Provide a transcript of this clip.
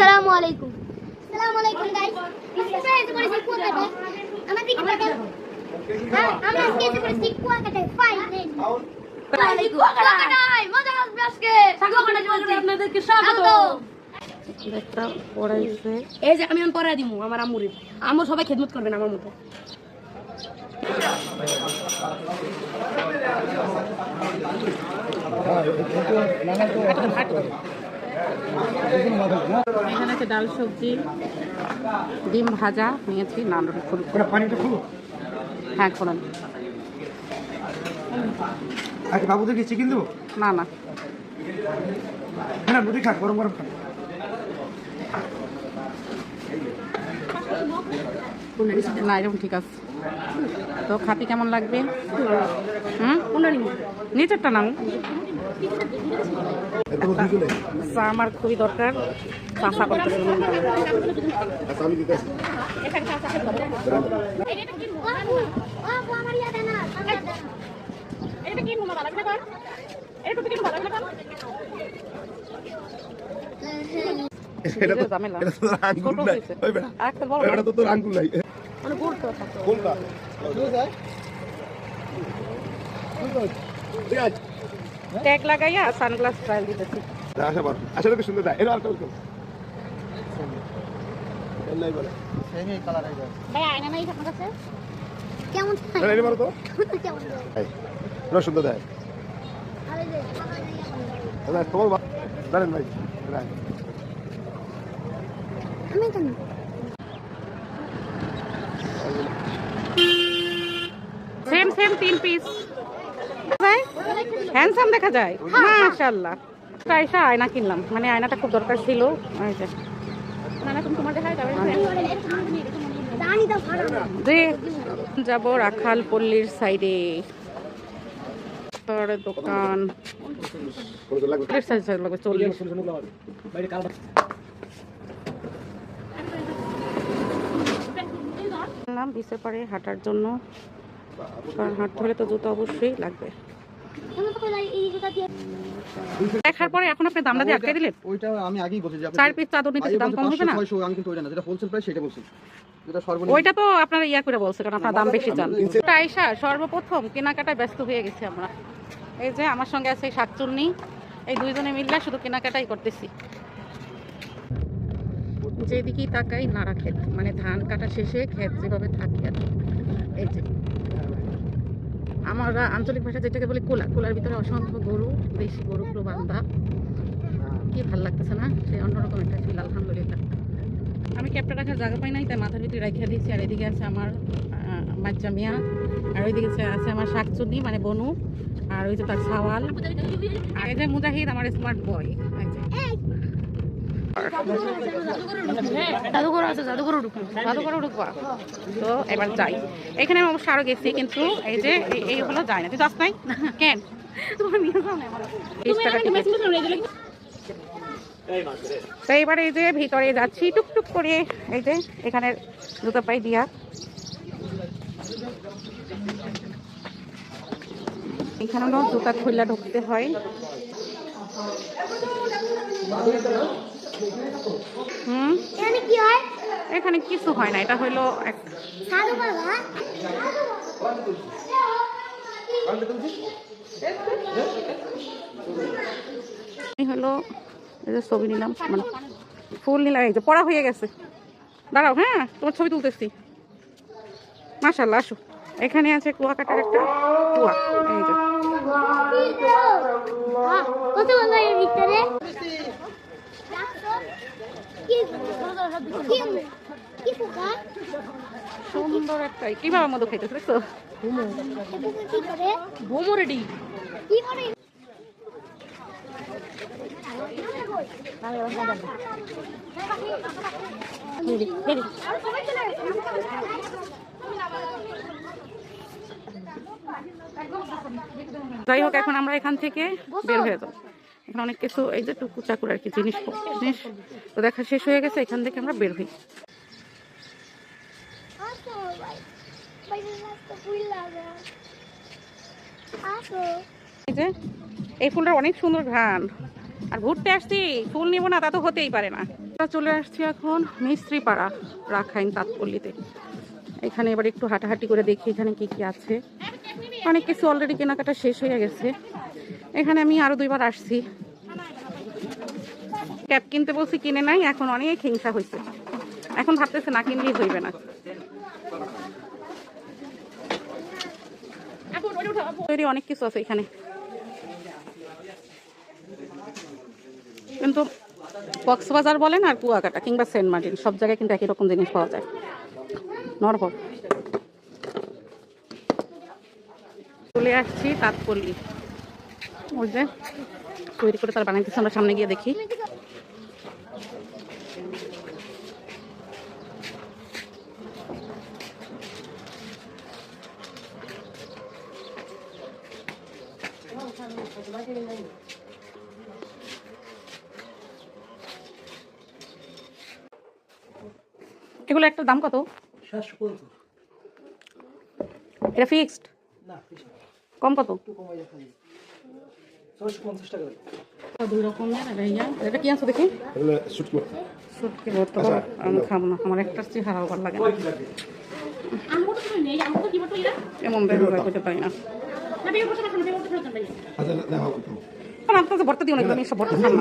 আসসালামু আলাইকুম আসসালামু আলাইকুম গাইস কুয়াকাটা। আমার দিকে হ্যাঁ আমরা আজকে এসে পড়েছি কুয়াকাটা যে আমি এখন পড়াই দিমু আমার আম্মুরে। আম্মু সবাই খেদমত করবেন আমার মতো। এখানে আছে ডাল সবজি ডিম ভাজা নিয়েছি নান রুটি ফুল হ্যাঁ খোলেন। আচ্ছা বাবুদের কি কিন্তু না না। হ্যাঁ রুটি খান গরম গরম খান না এরকম ঠিক আছে। তো খাতি কেমন লাগবে? হুম? নিচেরটা নাম চা আমার খুবই দরকার। চাষা করতেছে ও আমার এটা তো আঙ্গুল নাই। এটা তো তোর আঙ্গুল নাই। মানে তো থাকে। আছে। ট্যাগ লাগাইয়া সানগ্লাস ট্রায়াল দিতেছি। আশা বল। আশা করি সুন্দর দেয়। এটা আরেকটা বল নাই বলে। ভাই আয়না নাই আপনার কাছে? কেমন না এটা বলো তো। কেমন এই সুন্দর দেয়। আরে যে তোমার বা- দাঁড়ান ভাই দাঁড়ান। আমি সেম তিন পিস হ্যান্ডসাম দেখা যায়? মাশাআল্লাহ। আয়সা আয়না কিনলাম। মানে আয়নাটা খুব দরকার ছিল। দেখাই যাবে? রাখাল পল্লীর সাইডে দোকান। চল্লিশ। পারে হাঁটার জন্য। কারণ হাঁটতে হলে তো জুতো অবশ্যই লাগবে। এই দেখার পরে এখন আপনি দামটা দিয়ে আটকে দিলেন? ওইটা আমি আগেই বলছি যে চার পিস চাদর নিতেছি দাম কম হবে না? 600 আমি কিন্তু ওইটা না যেটা হোলসেল প্রাইস সেটা বলছি। ওইটা তো আপনারা ইয়া করে বলছে কারণ আপনার দাম বেশি চান আয়সা সর্বপ্রথম কেনাকাটায় ব্যস্ত হয়ে গেছি আমরা। এই যে আমার সঙ্গে আছে শাকচুন্নি এই দুইজনে মিললে শুধু কেনাকাটাই করতেছি। যেদিকেই তাকাই নাড়া ক্ষেত মানে ধান কাটা শেষে ক্ষেত যেভাবে থাকে আর আমরা আঞ্চলিক ভাষা যেটাকে বলি কোলা, কোলার ভিতরে অসংখ্য গরু, দেশি গরুগুলো বান্ধা কি ভালো লাগতেছে না? সেই অন্যরকম একটা ফিল আলহামদুলিল্লাহ। আমি ক্যাপটা রাখার জায়গা পাই নাই, তাই মাথার ভিতরে রেখে দিয়েছি। আর এদিকে আছে আমার বাচ্চা মিয়া। আর ওইদিকে আছে- আছে আমার শাকচুন্নি মানে বনু। আর ওই যে তার সাওয়াল আর এই যে মুজাহিদ, আমার স্মার্ট বয় জাদুঘর আছে জাদুঘর ঢুকুন জাদুঘরে ঢুকবা। তো এবার যাই। এখানে আমি অবশ্য আরও গেছি কিন্তু এই যে এই- এইগুলো যায় না। তুই যাস নাই? কেন? তো এবারে এই যে ভিতরে যাচ্ছি টুকটুক করে এই যে এখানে জুতো পাই দিয়া। এখানেও জুতা খুললা ঢুকতে হয়। হুম? এখানে কি হয়? এখানে কিছু হয় না এটা হলো এক সাধু বাবা। হলো এই যে ছবি নিলাম মানে ফুল নিলাম এই যে পড়া হয়ে গেছে। দাঁড়াও হ্যাঁ তোমার ছবি তুলতেছি। মাশাল্লাহ আসো। এখানে আছে কুয়াকাটার একটা কুয়া এই যে আহ, কত বাবা এর ভিতরে কি কি কি পোকা সুন্দর একটা কীভাবে মধু খাইতেছে দেখছ? কি করে যাই হোক, এখন আমরা এখান থেকে বের হয়ে যাব। এখন অনেক কিছু এই যে টুকু চাকুর আর কি জিনিস জিনিস তো দেখা শেষ হয়ে গেছে এখান থেকে আমরা বের হই। এই যে এই ফুলটার অনেক সুন্দর ঘ্রাণ। আর ঘুরতে আসছি ফুল নিব না তা তো হতেই পারে না। চলে আসছি এখন মিস্ত্রি পাড়া রাখাইন তাঁতপল্লিতে। এখানে এবার একটু হাঁটাহাঁটি করে দেখি এখানে কি কি আছে। অনেক কিছু অলরেডি কেনাকাটা শেষ হয়ে গেছে। এখানে আমি আরও দুইবার আসছি। ক্যাপ কিনতে বলছি, কিনে নাই, এখন অনেক হিংসা হয়েছে এখন ভাবতেছে না কিনলেই হইবে না। তৈরি অনেক কিছু আছে এখানে। কিন্তু কক্সবাজার বলেন আর কুয়াকাটা কিংবা সেন্ট মার্টিন, সব জায়গায় কিন্তু একই রকম জিনিস পাওয়া যায়। নরবর চলে আসছি তাঁতপল্লী ওই যে তৈরি করে তার বানাইতেছে আমরা সামনে গিয়ে দেখি। এগুলো একটা দাম কত? এটা ফিক্সড কম কত? দুই রকমের এটা কি আনছো দেখি? এগুলো শুটকি সুটকি ভর্তা আমি খাব না আমার একটা চেহারা ভালো লাগে এমন যায় করতে পারি না আচ্ছা না ভর্তা দিও না আমি সব ভর্তা খাব